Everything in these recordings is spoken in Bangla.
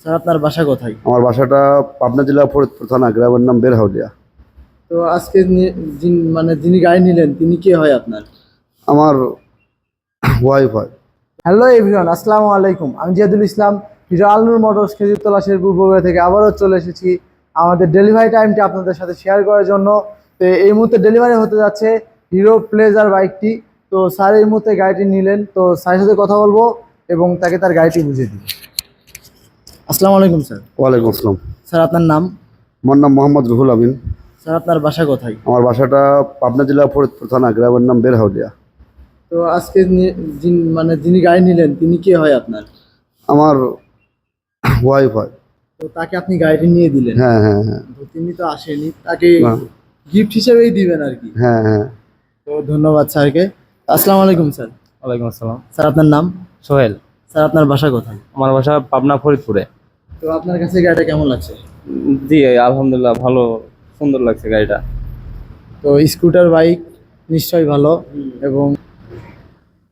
স্যার আপনার বাসা কোথায়? আমার বাসাটা পাবনা জেলা ফরিদপুর থানা গ্রামের নাম বেরহাউলিয়া তো আজকে নি- যিনি- মানে যিনি গাড়ি নিলেন তিনি কে হয় আপনার? আমার ওয়াইফ হয়। হ্যালো এভরিওয়ান আসসালামু আলাইকুম। আমি জিয়াদুল ইসলাম হিরো আলনুর মোটরস খেজুরতলা শেরপুর বগুড়া থেকে আবারও চলে এসেছি। আমাদের ডেলিভারি টাইমটি আপনাদের সাথে শেয়ার করার জন্য। তো এই মুহূর্তে ডেলিভারি হতে যাচ্ছে হিরো প্লেজার বাইকটি তো স্যার এই মুহূর্তে গাড়িটি নিলেন তো স্যারের সাথে কথা বলব এবং তাকে তার গাড়িটি বুঝিয়ে দিব। আসসালামু আলাইকুম স্যার। ওয়ালাইকুম আসসালাম। স্যার আপনার নাম? আমার নাম মোহাম্মদ রুহুল আমিন। স্যার আপনার বাসা কোথায়? আমার বাসাটা পাবনা জেলা ফরিদপুর থানা গ্রামের নাম বেরহাউলিয়া তো আজকে যিনি- মানে যিনি গাড়ি নিলেন তিনি কে হয় আপনার? আমার ওয়াইফ হয়। তো তাকে আপনি গাড়িটি নিয়ে দিলেন? হ্যাঁ হ্যাঁ হ্যাঁ। তো তিনি তো আসেনি তাকে গিফট হিসেবেই দিবেন আর কি। হ্যাঁ হ্যাঁ। তো ধন্যবাদ স্যারকে। আসসালামু আলাইকুম স্যার। ওয়ালাইকুম আসসালাম। স্যার আপনার নাম? সোহেল। স্যার আপনার বাসা কোথায়? আমার বাসা পাবনা ফরিদপুরে। তো আপনার কাছে গাড়িটা কেমন লাগছে? জি আলহামদুলিল্লাহ ভালো সুন্দর লাগছে গাড়িটা। তো স্কুটার বাইক নিশ্চয়ই ভালো এবং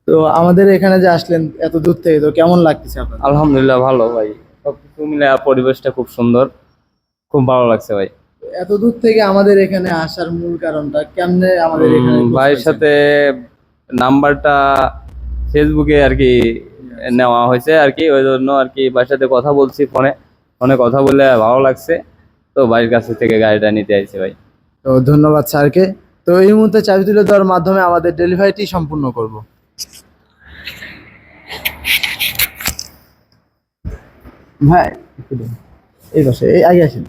তো আমাদের এখানে যে আসলেন এত দূর থেকে তো কেমন লাগতেছে আপনার আলহামদুলিল্লাহ ভালো ভাই। সবকিছু মিলে পরিবেশটা খুব সুন্দর। খুব ভালো লাগছে ভাই। এত দূর থেকে আমাদের এখানে আসার মূল কারণটা কেমনে আমাদের এখানে ভাইয়ের সাথে নাম্বারটা ফেসবুকে আর কি নেওয়া হয়েছে আর কি, ওই জন্য আর কি ভাইয়ের সাথে কথা বলছি ফোনে। ফোনে কথা বলে ভালো লাগছে। তো বাড়ির কাছ থেকে গাড়িটা নিতে আইছি ভাই। তো ধন্যবাদ স্যারকে। তো এই মুহূর্তে চাবি তুলে দেওয়ার মাধ্যমে আমাদের ডেলিভারিটি সম্পূর্ণ করব। ভাই, এই পাশে, এই আগে আসেন।